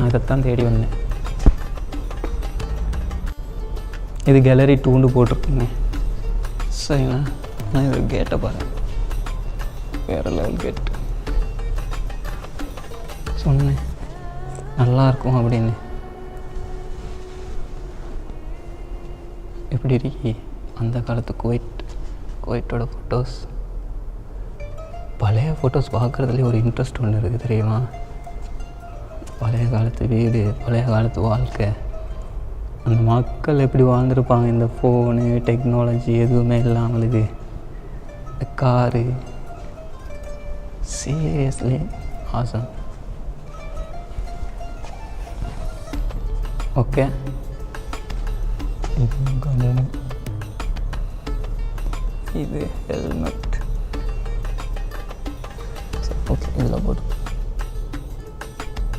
நான் இதைத்தான் தேடி வந்தேன். இது கேலரி டூண்டு போட்டிருக்குங்க சரிண்ணா நான் இது கேட்டை பாரு வேறு லெவல் கேட் சொன்னேன் நல்லா இருக்கும் அப்படின்னு. எப்படி இருக்கி? அந்த காலத்து குவைட் குவைட்டோட ஃபோட்டோஸ் பழைய ஃபோட்டோஸ் பார்க்குறதுலேயே ஒரு இன்ட்ரெஸ்ட் ஒன்று இருக்குது தெரியுமா? பழைய காலத்து வீடு பழைய காலத்து வாழ்க்கை. அந்த மக்கள் எப்படி வாழ்ந்துருப்பாங்க? இந்த ஃபோனு டெக்னாலஜி எதுவுமே இல்லாமல் இது. இந்த காரு சீரியஸ்லி ஆசம் ஓகே இது ஹெல்மெட் ஓகே இதில் போட்டு